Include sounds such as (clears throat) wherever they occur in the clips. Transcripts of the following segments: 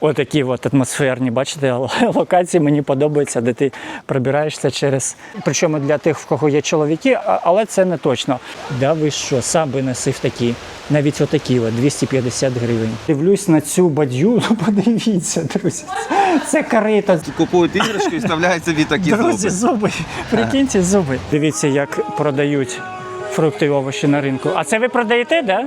Отакі от атмосферні, бачите, (laughs) локації мені подобаються, де ти пробираєшся через. Причому для тих, в кого є чоловіки, але це не точно. Да ви що, сам би носив такі, навіть отакі, от, 250 гривень. Дивлюсь на цю бадью, (laughs) ну подивіться, друзі. Це карита. Купують іграшки і вставляють собі такі Друзі, зуби. зуби. (laughs) Прикиньте зуби. Дивіться, як продають фрукти і овочі на ринку. А це ви продаєте, да?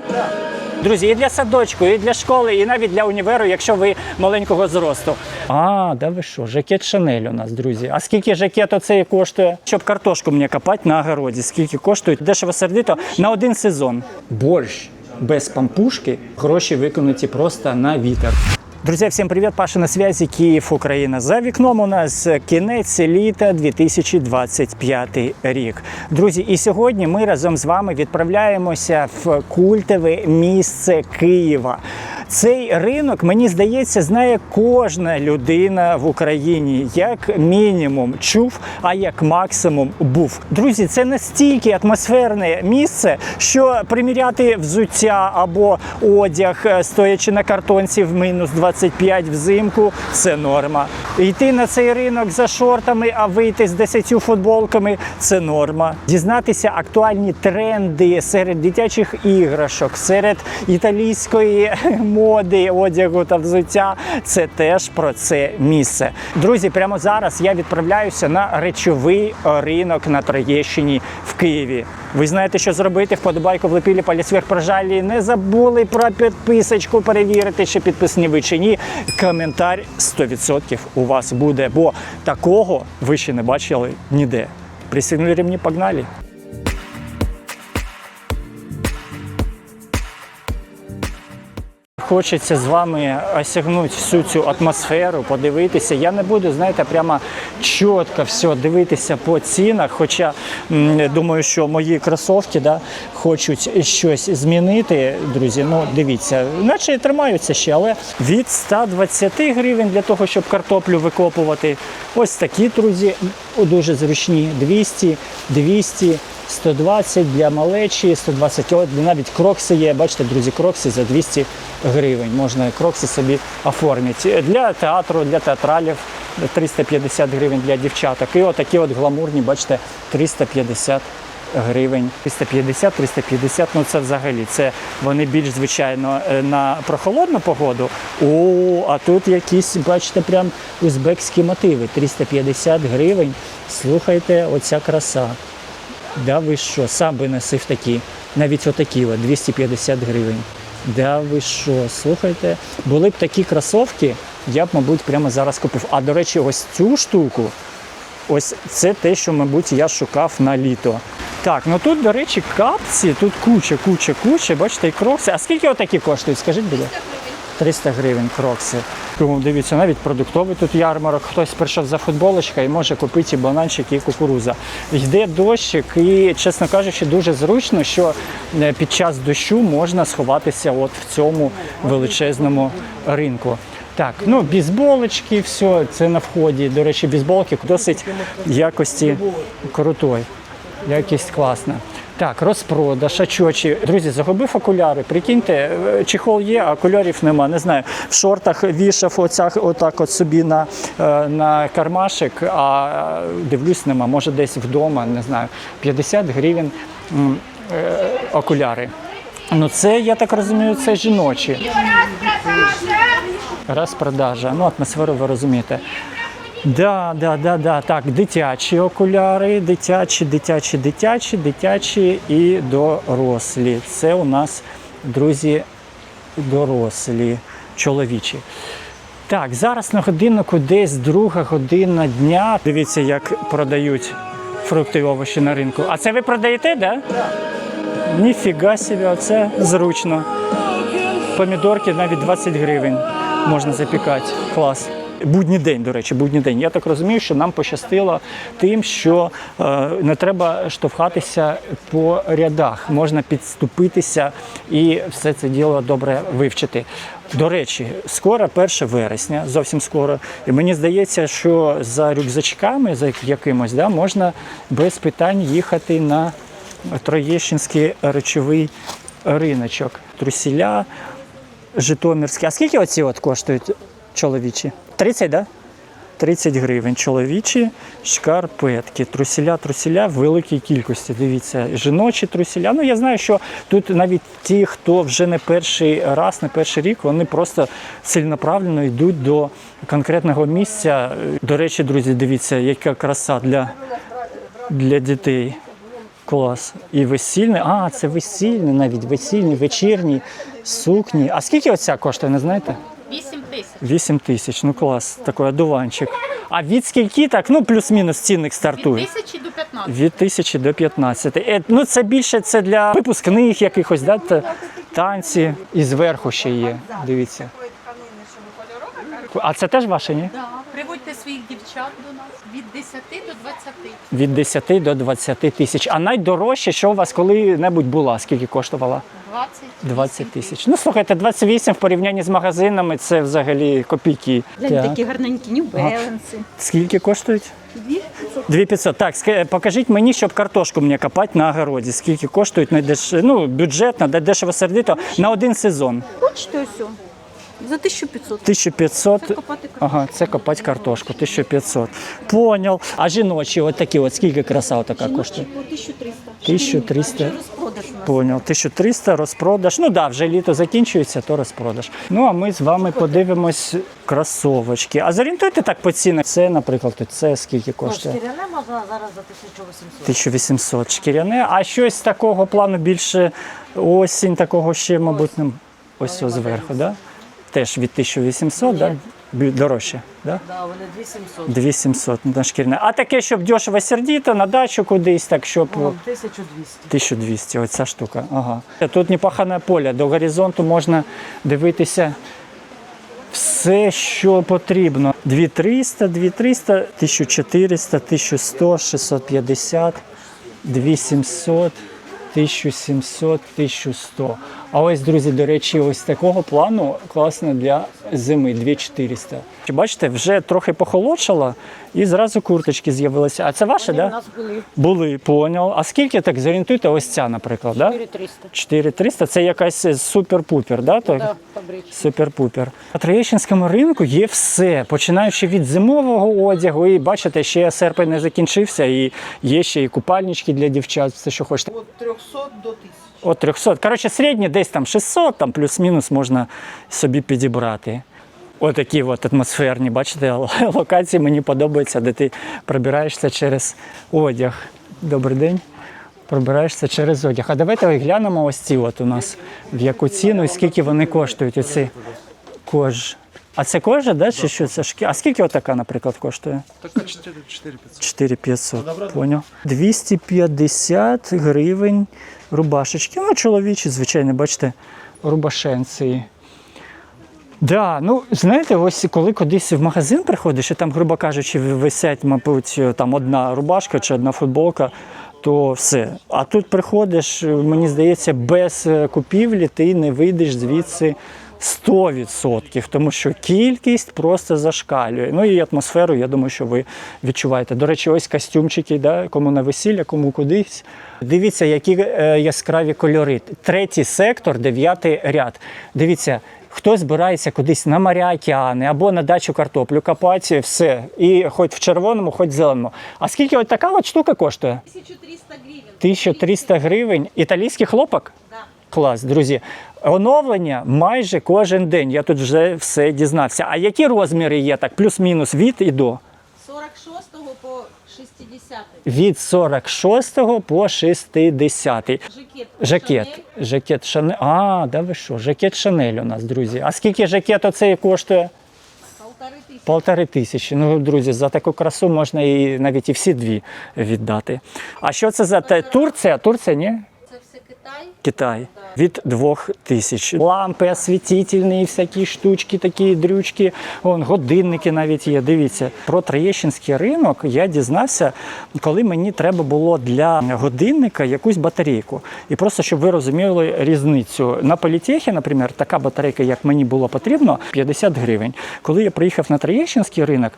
Друзі, і для садочку, і для школи, і навіть для універу, якщо ви маленького зросту. А, да ви що, жакет Шанель у нас, друзі. А скільки жакет оцей коштує? Щоб картошку мені копати на огороді, скільки коштує? Дешево сердито на один сезон. Борщ без пампушки, гроші виконуті просто на вітер. Друзі, всім привіт! Паша на связи, Київ, Україна. За вікном у нас кінець літа 2025 рік. Друзі, і сьогодні ми разом з вами відправляємося в культове місце Києва. Цей ринок, мені здається, знає кожна людина в Україні, як мінімум чув, а як максимум був. Друзі, це настільки атмосферне місце, що приміряти взуття або одяг, е, стоячи на картонці в мінус 25 взимку, це норма. Йти на цей ринок за шортами, а вийти з 10 футболками це норма. Дізнатися актуальні тренди серед дитячих іграшок, серед італійської (laughs) моди, одягу та взуття. Це теж про це місце. Друзі, прямо зараз я відправляюся на речовий ринок на Троєщині в Києві. Ви знаєте, що зробити? Вподобайку влепили палісверх прожалі. Не забули про підписочку перевірити, чи підписані ви чи ні. Коментар 100% у вас буде, бо такого ви ще не бачили ніде. Присягнули ремні, погнали. Хочеться з вами осягнути всю цю атмосферу, подивитися. Я не буду, знаєте, прямо чітко все дивитися по цінах. Хоча думаю, що мої кросовки да, хочуть щось змінити, друзі. Ну, дивіться, наче тримаються ще, але від 120 гривень для того, щоб картоплю викопувати. Ось такі, друзі, дуже зручні. 200, 200. 120 для малечі, 120 навіть крокси є. Бачите, друзі, крокси за 200 гривень. Можна крокси собі оформити. Для театру, для театралів 350 гривень для дівчаток. І отакі от гламурні, бачите, 350 гривень. 350, 350, ну це взагалі. Це вони більш звичайно е, на прохолодну погоду. О, а тут якісь, бачите, прям узбекські мотиви. 350 гривень. Слухайте, оця краса. Да ви що, сам би носив такі, навіть отакі, от, 250 гривень. Да ви що, слухайте, були б такі кросовки, я б, мабуть, прямо зараз купив. А до речі, ось цю штуку, ось це те, що, мабуть, я шукав на літо. Так, ну тут, до речі, капці, тут куча, куча, куча, бачите, і крокси. А скільки отакі коштують? Скажіть, будь ласка. 300 гривень крокси. Тому дивіться, навіть продуктовий тут ярмарок. Хтось прийшов за футболочкою і може купити бананчик, і кукуруза. Йде дощик, і, чесно кажучи, дуже зручно, що е, під час дощу можна сховатися от в цьому величезному ринку. Так, ну бізболочки, все, це на вході. До речі, бізболки досить якості крутої. Якість класна. Так, розпродаж, очочі. Друзі, загубив окуляри. Прикиньте, е, чехол є, а окулярів нема. Не знаю. В шортах вішав оцях, отак от собі на, е, на кармашик, а дивлюсь, нема. Може десь вдома, не знаю. 50 гривень е, окуляри. Ну це, я так розумію, це жіночі. Розпродажа. Ну, атмосферу ви розумієте. Да, да, да, да. Так, дитячі окуляри, дитячі, дитячі, дитячі, дитячі і дорослі. Це у нас, друзі, дорослі, чоловічі. Так, зараз на годиннику десь друга година дня. Дивіться, як продають фрукти і овочі на ринку. А це ви продаєте, да? Ніфіга собі, це зручно. Помідорки навіть 20 гривень можна запікати. Клас. Будній день, до речі, будній день. Я так розумію, що нам пощастило тим, що е, не треба штовхатися по рядах, можна підступитися і все це діло добре вивчити. До речі, скоро 1 вересня, зовсім скоро. І мені здається, що за рюкзачками, за якимось, да, можна без питань їхати на Троєщинський речовий риночок. Трусіля, Житомирський. А скільки оці от коштують? Чоловічі? 30, так? Да? 30 гривень. Чоловічі шкарпетки. Трусіля, трусіля в великій кількості. Дивіться, жіночі трусіля. Ну я знаю, що тут навіть ті, хто вже не перший раз, не перший рік, вони просто цільноправленно йдуть до конкретного місця. До речі, друзі, дивіться, яка краса для, для дітей. Клас. І весільний. А, це весільний, навіть весільний, вечірній, сукні. А скільки оця коштує, не знаєте? 8 тисяч. 8 тисяч, ну клас, такий одуванчик. А від скільки так? Ну, плюс-мінус цінник Від стартує. тисячі до 15. Від тисячі до 15. Е, ну це більше це для випускних якихось, да, та- танці. І зверху ще є. Дивіться. А це теж ваше, ні? Да. Приводьте своїх дівчат до нас від 10 до 20. Від 10 до 20 тисяч. А найдорожче, що у вас коли-небудь була? Скільки коштувала? 20. 20 тисяч. Ну слухайте, 28 в порівнянні з магазинами це взагалі копійки. Глянь, Так. такі гарненькі нью-беленси. Скільки коштують? 2500. Так, ска- покажіть мені, щоб картошку мені копати на огороді. Скільки коштують найдеш... ну, бюджетно, де дешево сердито на один сезон. Хочете ось? о? За 1500. 1500. Це копати картошку. Ага, це копати картошку, 1500. Понял. А жіночі, от такі, от скільки краса така коштує? По 1300. 1300. Ще розпродаж у нас. Понял. 1300 розпродаж. Ну да, вже літо закінчується, то розпродаж. Ну а ми з вами подивимось кросовочки. А зорієнтуйте так по цінах. Це, наприклад, тут це скільки коштує? Шкіряне можна зараз за 1800. 1800 шкіряне. А щось такого плану більше осінь, такого ще, мабуть, не- ось ось зверху, да? Теж від 1800, да? Дорожче, да? Да, вони 2700. 2700 на шкіряне. А таке, щоб дешево сердіто, на дачу кудись, так щоб О, 1200. 1200, ось ця штука. Ага. Тут непахане поле, до горизонту можна дивитися все, що потрібно. 2300, 2300, 1400, 1100, 650, 2700, 1700, 1100. А ось, друзі, до речі, ось такого плану класно для зими 2400. Бачите, вже трохи похолодшало і зразу курточки з'явилися. А це ваше, так? У нас були Були, поняв. А скільки так зорієнтуйте, ось ця, наприклад, да? 4300. 4300 це якась супер-пупер, да? То? Да. Супер-пупер. На Троєщинському ринку є все, починаючи від зимового одягу. І бачите, ще серпень не закінчився, і є ще і купальнички для дівчат, все, що хочете. От 300 до 1000. От 300. Коротше, середнє десь там 600, там плюс-мінус можна собі підібрати. Отакі от атмосферні, бачите, (laughs) локації мені подобаються, де ти пробираєшся через одяг. Добрий день. Пробираєшся через одяг. А давайте глянемо ось ці от у нас в яку ціну і скільки вони коштують. Оці кож. А це кожа, да? чи що це шкі? А скільки отака, наприклад, коштує? Така 4 4500. 4500, поняв. 250 гривень рубашечки. Ну, чоловічі, звичайно, бачите, рубашенці. Да, ну знаєте, ось коли кудись в магазин приходиш, і там, грубо кажучи, висять, мабуть, там одна рубашка чи одна футболка, то все. А тут приходиш, мені здається, без е, купівлі ти не вийдеш звідси 100%, тому що кількість просто зашкалює. Ну і атмосферу, я думаю, що ви відчуваєте. До речі, ось костюмчики, да, кому на весілля, кому кудись. Дивіться, які е, яскраві кольори. Третій сектор, дев'ятий ряд. Дивіться. Хто збирається кудись на моря, океани або на дачу картоплю копати, все. І хоч в червоному, хоч в зеленому. А скільки от така от штука коштує? 1300 гривень. 1300 гривень. Італійський хлопок? Клас, друзі. Оновлення майже кожен день. Я тут вже все дізнався. А які розміри є так? Плюс-мінус від і до? 46 по 60. Від 46 по 60. Жакет. Жакет. Шанель. Жакет Шанель. А, да ви що? Жакет Шанель у нас, друзі. А скільки жакет оцей коштує? Полтори тисячі. Полтори тисячі. Ну, друзі, за таку красу можна і навіть і всі дві віддати. А що це за те? Турція? Турція, ні? Це все Китай. Китай від двох тисяч. Лампи освітительні, всякі штучки, такі дрючки, Вон, годинники навіть є. Дивіться, про Троєщинський ринок я дізнався, коли мені треба було для годинника якусь батарейку. І просто щоб ви розуміли різницю. На політехі, наприклад, така батарейка, як мені було потрібно, 50 гривень. Коли я приїхав на Троєщинський ринок,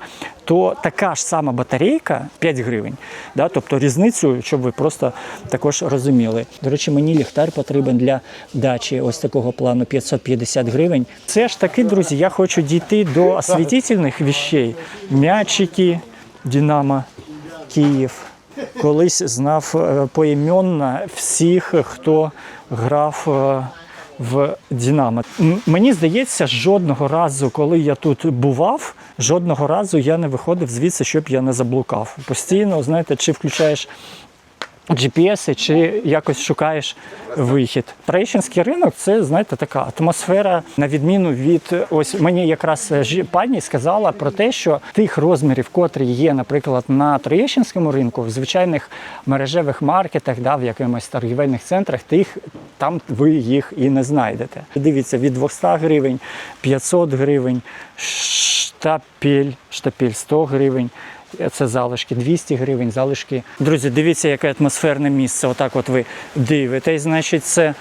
то така ж сама батарейка 5 гривень. Да? Тобто різницю, щоб ви просто також розуміли. До речі, мені ліхтар потрібен для дачі ось такого плану 550 гривень. Це ж таки, друзі, я хочу дійти до освітительних вещей. М'ячики, Динамо, Київ. Колись знав е, поіменно всіх, хто грав е, в Динамо. Мені здається, жодного разу, коли я тут бував, жодного разу я не виходив звідси, щоб я не заблукав. Постійно, знаєте, чи включаєш GPS, чи якось шукаєш вихід. Троєщинський ринок це знаєте така атмосфера, на відміну від ось мені якраз жі- пані сказала про те, що тих розмірів, котрі є, наприклад, на Троєщинському ринку, в звичайних мережевих маркетах, да, в якимось торгівельних центрах, тих там ви їх і не знайдете. Дивіться, від 200 гривень, 500 гривень, штапель, штапель 100 гривень. Це залишки 200 гривень, залишки. Друзі, дивіться, яке атмосферне місце. Отак, от ви дивитесь. Значить, це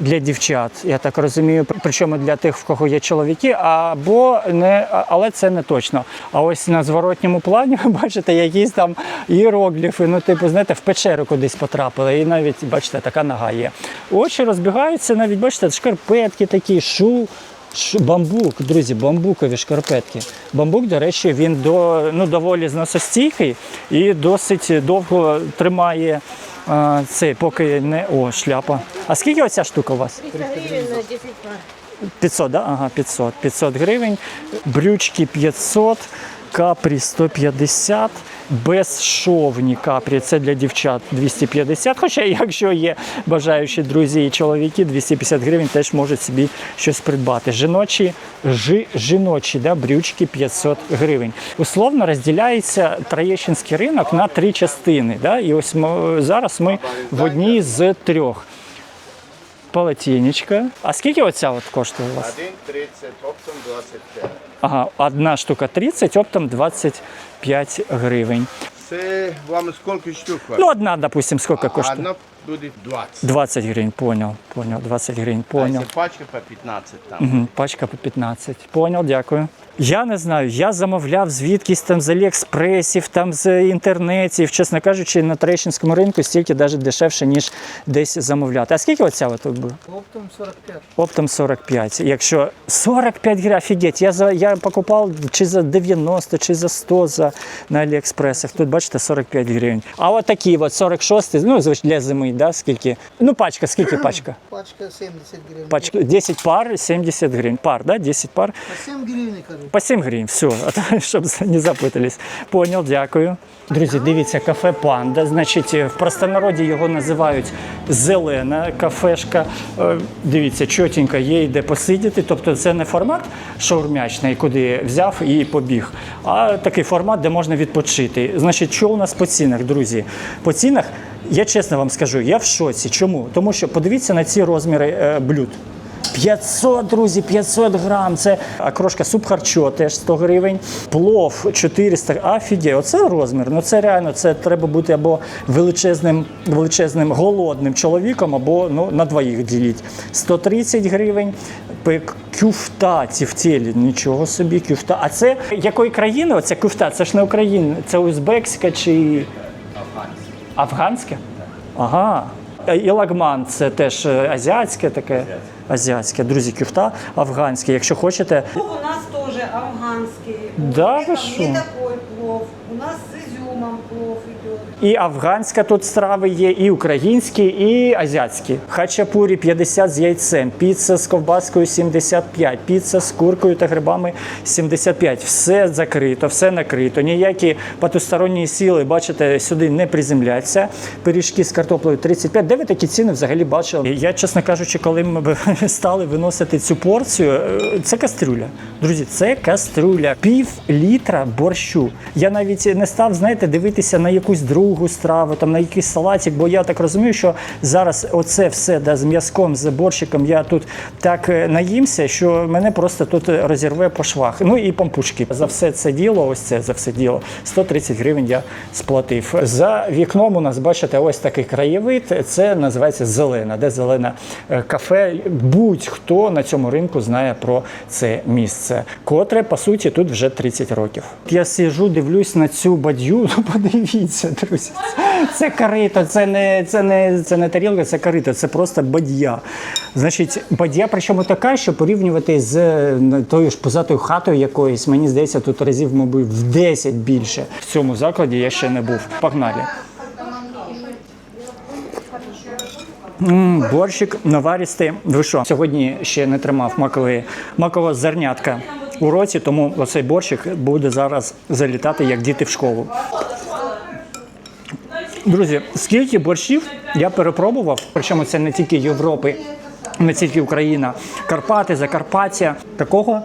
для дівчат, я так розумію. Причому для тих, в кого є чоловіки, або не, але це не точно. А ось на зворотньому плані (laughs) ви бачите якісь там іерогліфи. Ну, типу, знаєте, в печеру кудись потрапили. І навіть бачите, така нога є. Очі розбігаються, навіть бачите, шкарпетки такі, шу. Бамбук, друзі, бамбукові шкарпетки. Бамбук, до речі, він до, ну, доволі зносостійкий і досить довго тримає а, цей, поки не. О, шляпа. А скільки оця штука у вас? 500, да? Ага, 500. 500 гривень. Брючки 500, капрі 150, безшовні капрі. Це для дівчат 250. Хоча, якщо є бажаючі друзі і чоловіки, 250 гривень теж можуть собі щось придбати. Жіночі, жи, жіночі да, брючки 500 гривень. Условно розділяється Троєщинський ринок на три частини. Да? І ось ми, зараз ми в одній з трьох. Полотенечко. А скільки оця от коштує у вас? 1,30, оптом 25. Ага, одна штука 30, оптом 25 гривень. Це вам скільки штук? Ну, одна, допустим, скільки коштує? одна буде 20. 20 гривень, понял, понял, 20 гривень. А це пачка по 15 там. Угу, пачка по 15. Понял, дякую. Я не знаю, я замовляв звідкись там з Аліекспресів, там з інтернетів. Чесно кажучи, на Трещинському ринку стільки навіть дешевше, ніж десь замовляти. А скільки оця от тут буде? Оптом 45. Оптом 45. Якщо 45 гривень, офігеть, я, за, я покупав чи за 90, чи за 100 за, на Аліекспресах. Тут, бачите, 45 гривень. А от такі от 46, ну, звичайно, для зими, да, скільки? Ну, пачка, скільки (clears throat) пачка? Пачка 70 гривен. Пачка 10 пар, 70 гривень. Пар, да, 10 пар. По 7 гривен, кажу. По 7 гривень, все, (laughs) щоб не запитались. Понял, дякую. Друзі, дивіться, кафе Панда. Значить, в простонароді його називають зелена кафешка. Е, Дивіться, чотенько є де посидіти. Тобто це не формат шаурмячний, куди взяв і побіг, а такий формат, де можна відпочити. Значить, що у нас по цінах, друзі? По цінах, я чесно вам скажу, я в шоці. Чому? Тому що подивіться на ці розміри е, блюд. 500, друзі, 500 грам. Це окрошка суп харчо, теж 100 гривень. Плов 400, афіде. Оце розмір. Ну це реально, це треба бути або величезним, величезним голодним чоловіком, або ну, на двоїх діліть. 130 гривень. Кюфта ці в тілі, нічого собі, кюфта. А це якої країни? Оця кюфта? Це ж не Україна, це узбекська чи афганська? Ага. І лагман це теж е, азіатське таке. Азіатське. Друзі, кюфта афганське. Якщо хочете, Плов у нас теж афганський. Да вы шо? Не такой плов. У нас і афганська тут страви є, і українські, і азіатські. Хачапурі 50 з яйцем, піца з ковбаскою 75, піца з куркою та грибами 75. Все закрито, все накрито. Ніякі потусторонні сили, бачите, сюди не приземляться. Пиріжки з картоплею 35. Де ви такі ціни взагалі бачили? Я, чесно кажучи, коли ми (laughs) стали виносити цю порцію, е, це кастрюля. Друзі, це кастрюля. Пів літра борщу. Я навіть не став, знаєте, дивитися на якусь другу страву, там на якийсь салатик, бо я так розумію, що зараз оце все да, з м'язком, з борщиком, я тут так е, наїмся, що мене просто тут розірве по швах. Ну і пампушки. За все це діло, ось це за все діло. 130 гривень я сплатив. За вікном у нас, бачите, ось такий краєвид. Це називається зелена, де зелене е, кафе. Будь-хто на цьому ринку знає про це місце. Котре, по суті, тут вже 30 років. Я сижу, дивлюсь на цю бадью. (laughs) Ну, подивіться, друзі. Це карито, це не, це не, це не тарілка, це карито, це просто бадья. Значить, бадья, причому така, що порівнювати з е, тою ж позатою хатою якоюсь, мені здається, тут разів, мабуть, в 10 більше. В цьому закладі я ще не був. Погнали. М, борщик наваристий. Ви що? Сьогодні ще не тримав макові, макова зернятка у році, тому оцей борщик буде зараз залітати як діти в школу. Друзі, скільки борщів я перепробував, причому це не тільки Європи, не тільки Україна, Карпати, Закарпаття. Такого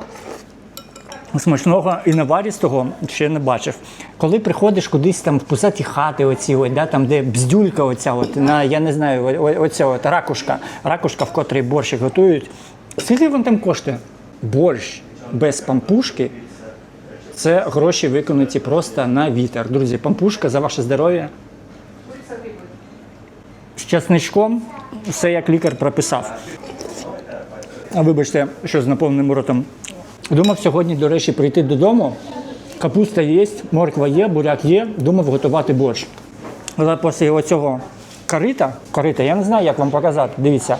смачного і наварістого ще не бачив. Коли приходиш кудись там в пузаті хати, оці, от, да, там, де бздюлька, оця, от, на, я не знаю, оця от ракушка, ракушка, в котрій борщик готують. Скільки він там коштує? Борщ без пампушки це гроші виконані просто на вітер. Друзі, пампушка за ваше здоров'я. З часничком все як лікар прописав. А вибачте, що з наповненим ротом. Думав сьогодні, до речі, прийти додому. Капуста є, морква є, буряк є. Думав готувати борщ. Але після цього корита, карита, я не знаю, як вам показати. Дивіться.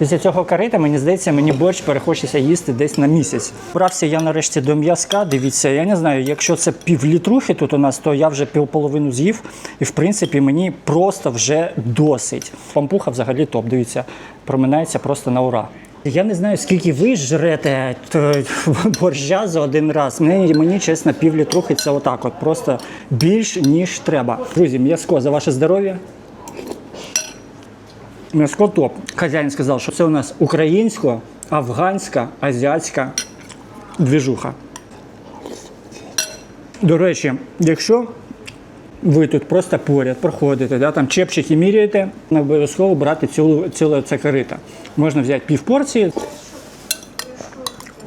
Після цього карита, мені здається, мені борщ перехочеться їсти десь на місяць. Брався я нарешті до м'язка. Дивіться, я не знаю, якщо це півлітрухи тут у нас, то я вже півполовину з'їв, і в принципі мені просто вже досить. Пампуха взагалі топ. Дивіться, проминається просто на ура. Я не знаю, скільки ви жрете т- борща за один раз. Мені, мені чесно, півлітрухи це отак, от просто більш ніж треба. Друзі, м'язко за ваше здоров'я. М'яско топ. Хазяїн сказав, що це у нас українсько-афганська, азіатська двіжуха. До речі, якщо ви тут просто поряд проходите, да, там чепчики міряєте, не обов'язково брати цілу, ціле це корита. Можна взяти пів порції.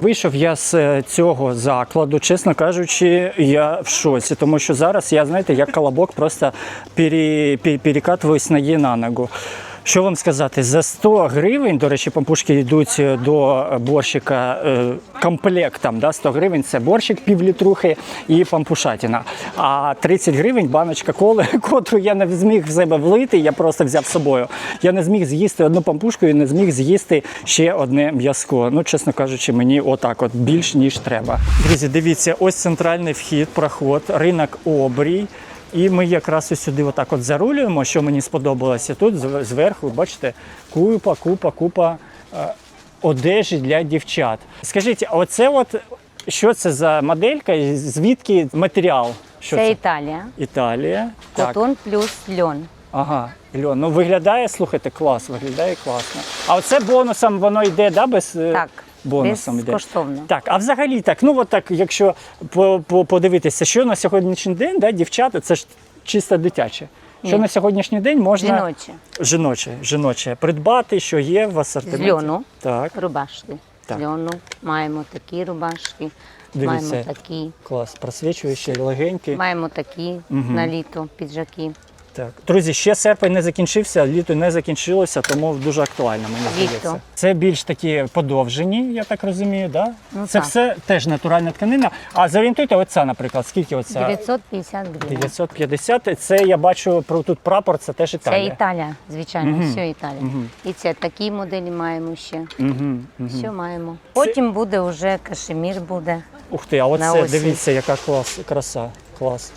Вийшов я з е, цього закладу, чесно кажучи, я в шоці, тому що зараз я, знаєте, як колобок просто пере, пе- перекатуюсь є на ногу. Що вам сказати, за 100 гривень, до речі, пампушки йдуть до борщика е, комплектом. Да? 100 гривень це борщик півлітрухи і пампушатина. А 30 гривень баночка коли, (laughs) котру я не зміг в себе влити, я просто взяв з собою. Я не зміг з'їсти одну пампушку і не зміг з'їсти ще одне м'язко. Ну, чесно кажучи, мені отак от більш ніж треба. Друзі, дивіться, ось центральний вхід, проход, ринок обрій. І ми якраз ось сюди отак от зарулюємо, що мені сподобалося. Тут зв- зверху, бачите, купа, купа, купа е, одежі для дівчат. Скажіть, а оце от що це за моделька? Звідки матеріал? Що Це це? Італія. Італія. Котон плюс льон. Ага, Льон, ну виглядає, слухайте, клас, виглядає класно. А оце бонусом воно йде, да, без е, Так, бонусом безкоштовно. Так, а взагалі так, ну от так, якщо по, по, подивитися, що на сьогоднішній день, да, дівчата, це ж чисто дитяче. Що Ні. на сьогоднішній день можна Жіночі. жіноче, жіноче придбати, що є в асортименті. З льону. Так, Рубашки. Так. З льону. Маємо такі рубашки. Дивіться. Маємо такі. клас, просвічуючі, легенькі. Маємо такі на літо піджаки. Так, друзі, ще серпень не закінчився, літо не закінчилося, тому дуже актуально мені Літо. здається. Це більш такі подовжені, я так розумію, да? Ну, це так. все теж натуральна тканина. А зорієнтуйте, оця, наприклад, скільки оця? 950 гривень. 950. Це я бачу про тут прапор, це теж Це Італія. Італія, звичайно, все Італія. І це такі моделі маємо ще. Угу, Все маємо. Потім буде вже кашемір буде. Ух ти, а На оце осінь. дивіться, яка клас, краса. Клас.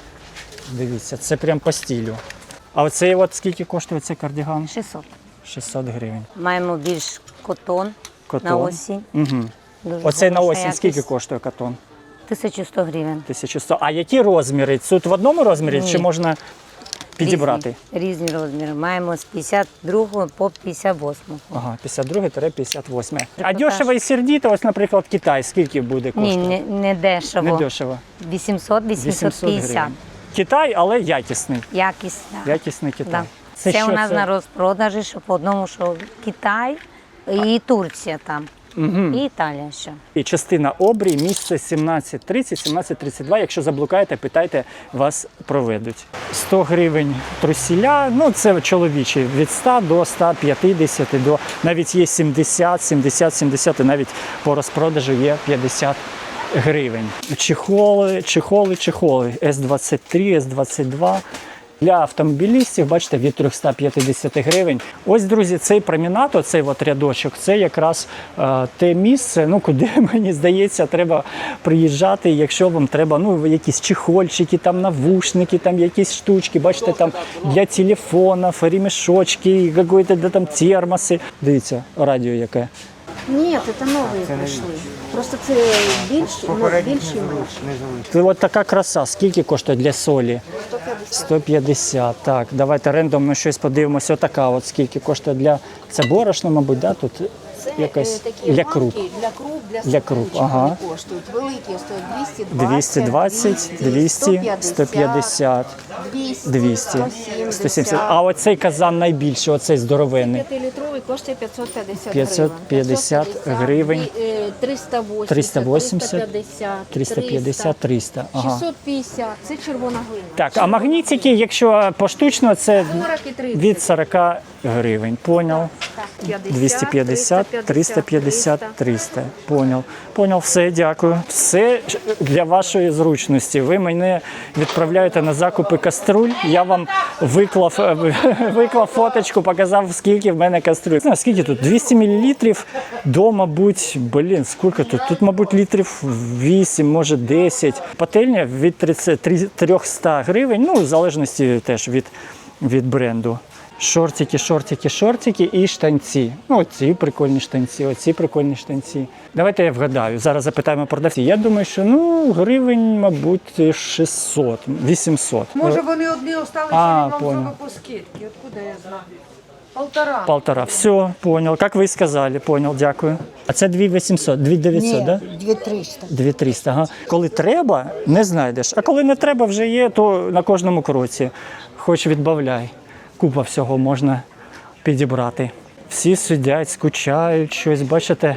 Дивіться, це прям по стилю. А оцей от скільки коштує цей кардиган? 600. 600 гривень. Маємо більш котон, Котон. на осінь. Угу. Дуже Оцей на хороша осінь скільки коштує катон? 1100 гривень. 1100. А які розміри? Тут в одному розмірі Ні. чи можна підібрати? Різні, різні розміри. Маємо з 52 по 58. Ага, 52-58. А Трикотаж. дешево і сердіто, ось, наприклад, Китай, скільки буде коштувати? Ні, не, не дешево. Не дешево. 800 850. гривень. Китай, але якісний. Якість. да. Якісний Китай. Да. Це Це, що, у нас це? на розпродажі, що по одному, що Китай і Турція там. І Італія ще. І частина обрій, місце 17.30, 17.32. Якщо заблукаєте, питайте, вас проведуть. 100 гривень трусіля, ну це чоловічі, від 100 до 150, до навіть є 70, 70, 70, і навіть по розпродажу є 50 гривень. Чехоли, чехоли, чехоли. С-23, С-22. Для автомобілістів, бачите, від 350 гривень. Ось, друзі, цей промінат, цей от рядочок, це якраз е, те місце, ну, куди, (laughs) мені здається, треба приїжджати, якщо вам треба ну, якісь чехольчики, там навушники, там якісь штучки, бачите, там для телефонів, ремішочки, де там термоси. Дивіться, радіо яке. Ні, це нові прийшли. Просто це більші, у нас більші і менші. Це от така краса. Скільки коштує для солі? 150. Так, давайте рендомно щось подивимося. Отака от скільки коштує для. Це борошно, мабуть, да? тут Це якась е, такі для круп. для круп, для, Для круп, ага. вони коштують. Великі стоять 220, 220, 200, 150, 200, 200, 170. 170. А оцей казан найбільший, оцей здоровенний. 5-літровий коштує 550 550 гривень. Дві- е, 380, 380, 350, 350, 300. Ага. 650. Це червона глина. Так, а магнітики, якщо поштучно, це 40 від 40 гривень. Поняв. 250, 350, 300. Поняв. Поняв, все, дякую. Все для вашої зручності. Ви мене відправляєте на закупи каструль. Я вам виклав, е, (laughs) виклав фоточку, показав, скільки в мене каструль. Знаю, скільки тут? 200 мл до, мабуть, блін, скільки тут? Тут, мабуть, літрів 8, може 10. Пательня від 30, 300 гривень, ну, в залежності теж від, від бренду. Шортики, шортики, шортики і штанці. Ну, оці прикольні штанці, оці прикольні штанці. Давайте я вгадаю. Зараз запитаємо продавців. Я думаю, що ну гривень, мабуть, 600, 800. Може вони одні осталися А, і вам понял. по скидці. Откуда я знаю? Полтора. Полтора. Все, понял. Как вы и сказали, понял, дякую. А це 2800, 2900, да? 2300. 2300, ага. Коли треба, не знайдеш. А коли не треба вже є, то на кожному кроці. Хоч відбавляй. Купа всього можна підібрати. Всі сидять, скучають, щось, бачите,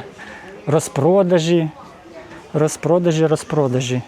розпродажі, розпродажі, розпродажі.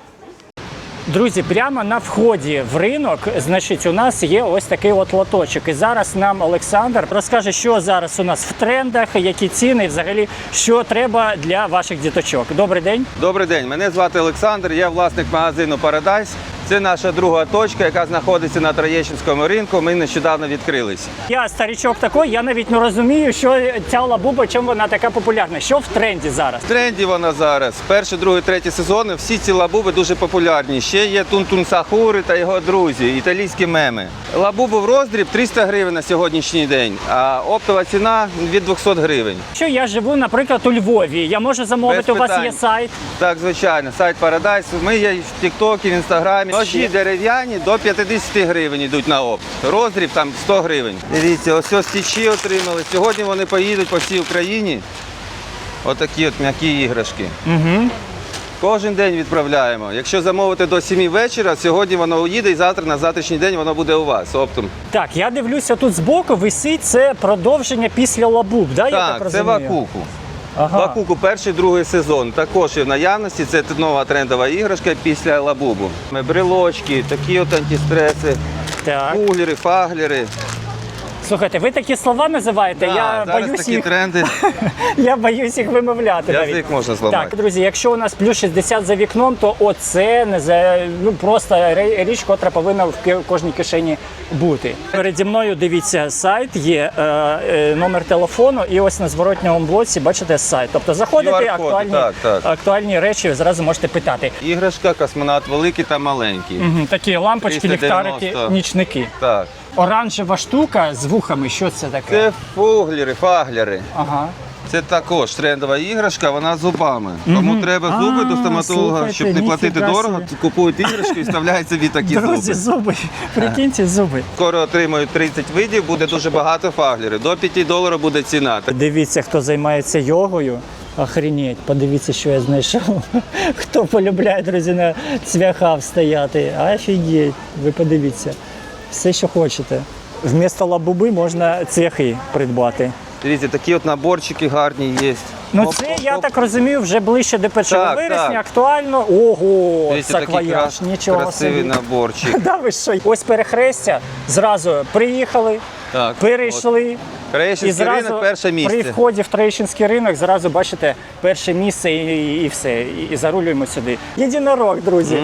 Друзі, прямо на вході в ринок, значить, у нас є ось такий от лоточок. І зараз нам Олександр розкаже, що зараз у нас в трендах, які ціни, і взагалі, що треба для ваших діточок. Добрий день. Добрий день, мене звати Олександр, я власник магазину Paradise. Це наша друга точка, яка знаходиться на Троєщинському ринку. Ми нещодавно відкрились. Я старічок такий, я навіть не розумію, що ця лабуба, чому вона така популярна. Що в тренді зараз? В тренді вона зараз. Перший, другий, третій сезони. Всі ці лабуби дуже популярні. Ще є Тунтун Сахури та його друзі, італійські меми. Лабубу в роздріб 300 гривень на сьогоднішній день, а оптова ціна від 200 гривень. Що я живу, наприклад, у Львові. Я можу замовити, Без у вас питань. є сайт. Так, звичайно, сайт Paradise. Ми є в Тіктокі, в Інстаграмі. Ножі дерев'яні до 50 гривень йдуть на опт. Роздріб там 100 гривень. Дивіться, ось ось стічі отримали. Сьогодні вони поїдуть по всій Україні. Отакі от м'які іграшки. Угу. Кожен день відправляємо. Якщо замовити до 7 вечора, сьогодні воно уїде і завтра на завтрашній день воно буде у вас оптом. Так, я дивлюся тут збоку, висить це продовження після лабуб. Да, я так Так, це вакуку. Ага. Бакуку перший, другий сезон. Також є в наявності. Це нова трендова іграшка після лабубу. Брелочки, такі от антистреси, Так. кулери, фаглери. Слухайте, ви такі слова називаєте, Да, я зараз боюсь такі їх, тренди. (laughs) я боюсь їх вимовляти. навіть. Можна зламати. Так, друзі, якщо у нас плюс 60 за вікном, то оце не за ну просто річ, котра повинна в кожній кишені бути. Переді мною дивіться сайт, є е, е, номер телефону, і ось на зворотньому блоці бачите сайт. Тобто заходите, актуальні, так, так. актуальні речі зразу можете питати. Іграшка, космонавт великий та маленький. Мгм, Такі лампочки, 390. ліхтарики, нічники. Так. Оранжева штука з вухами. Що це таке? Це фуглери, фагляри. Ага. Це також трендова іграшка, вона з зубами. Кому треба зуби до стоматолога, слухайте, щоб не платити дорого, купують іграшку і вставляють собі такі Друзі, зуби. зуби. Прикиньте зуби. Скоро отримують 30 видів, буде дуже багато фаглерів. До 5 доларів буде ціна. Дивіться, хто займається йогою. Охренеть, подивіться, що я знайшов. Хто полюбляє, друзі, на цвяхах стояти. Офігеть, ви подивіться. Все, що хочете. Вмісто лабуби можна цвяхи придбати. Дивіться, такі от наборчики гарні є. Ну Оп, це, оп, я оп. так розумію, вже ближче до 1 Так, вересня, так. актуально. Ого, Дивіться, такий саквояж, нічого красивий собі. наборчик. (laughs) Да, ви що? Ось перехрестя, зразу приїхали, Так, перейшли, Троєщинський ринок перше місце. при вході в Троєщинський ринок зразу бачите перше місце і, і все. І, і зарулюємо сюди. Єдинорог, друзі.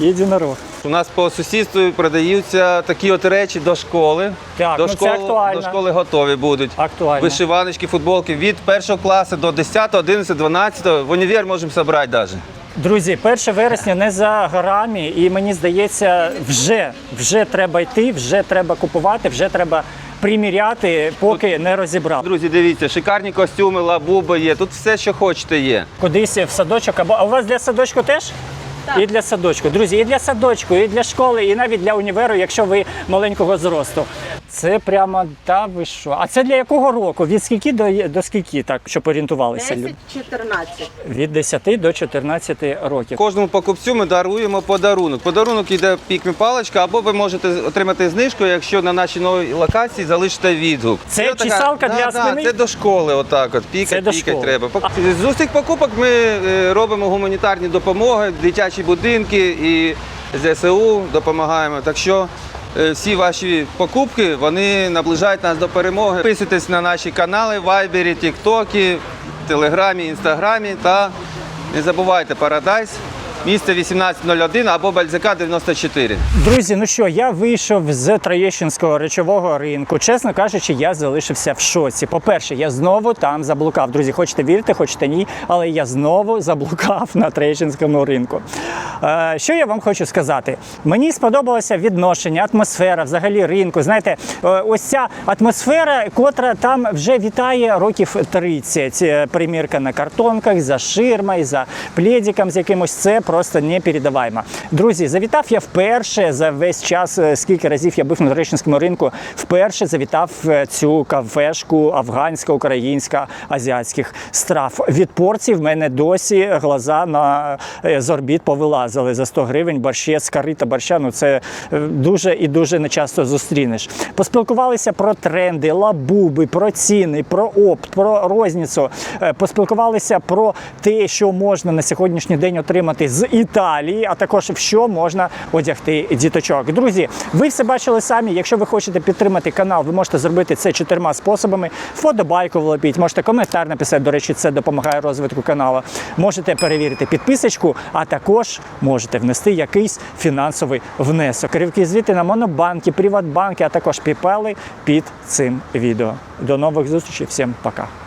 Єдинорог. У нас по сусідству продаються такі от речі до школи. Так, до, ну це актуально. до школи готові будуть. Актуально. Вишиваночки, футболки від першого класу до 10, 11, 12. В універ можемо зібрати навіть. Друзі, 1 вересня не за горами, і мені здається, вже, вже треба йти, вже треба купувати, вже треба приміряти, поки не розібрав. Друзі, дивіться, шикарні костюми, лабуби є. Тут все, що хочете, є. Кудись в садочок або а у вас для садочку теж? І для садочку. Друзі, і для садочку, і для школи, і навіть для універу, якщо ви маленького зросту. Це прямо та ви що? А це для якого року? Від скільки до, до скільки, так, щоб орієнтувалися? 10-14. Від 10 до 14 років. Кожному покупцю ми даруємо подарунок. Подарунок йде пікмі паличка, або ви можете отримати знижку, якщо на нашій новій локації залишите відгук. Це чесалка для да, спини? Це до школи, отак от. Це Пікать, пікать треба. З усіх покупок ми е, робимо гуманітарні допомоги, дитячі будинки і ЗСУ допомагаємо. Так що всі ваші покупки вони наближають нас до перемоги. Підписуйтесь на наші канали Вайбері, Тіктокі, Телеграмі, Інстаграмі та не забувайте Парадайс, місце 1801 або Бальзака 94. Друзі, ну що, я вийшов з Троєщинського речового ринку. Чесно кажучи, я залишився в шоці. По-перше, я знову там заблукав. Друзі, хочете вірити, хочете ні, але я знову заблукав на Троєщинському ринку. Е, що я вам хочу сказати? Мені сподобалося відношення, атмосфера взагалі ринку. Знаєте, е, ось ця атмосфера, котра там вже вітає років 30. Е, Примірка на картонках, за ширмою, за пледиком з якимось. Це просто непередаваємо. Друзі, завітав я вперше за весь час, е, скільки разів я був на Туреччинському ринку, вперше завітав в цю кафешку афганська, українська, азіатських страв. Від порцій в мене досі глаза на е, з орбіт повилазили за 100 гривень. Борщець, карита борща. Ну це е, дуже і дуже нечасто зустрінеш. Поспілкувалися про тренди, лабуби, про ціни, про опт, про розніцу. Е, Поспілкувалися про те, що можна на сьогоднішній день отримати з Італії, а також в що можна одягти діточок. Друзі, ви все бачили самі. Якщо ви хочете підтримати канал, ви можете зробити це чотирма способами. Фотобайку влепіть, можете коментар написати. До речі, це допомагає розвитку каналу. Можете перевірити підписочку, а також можете внести якийсь фінансовий внесок. Реквізити на монобанки, приватбанки, а також піпели під цим відео. До нових зустрічей. Всім пока.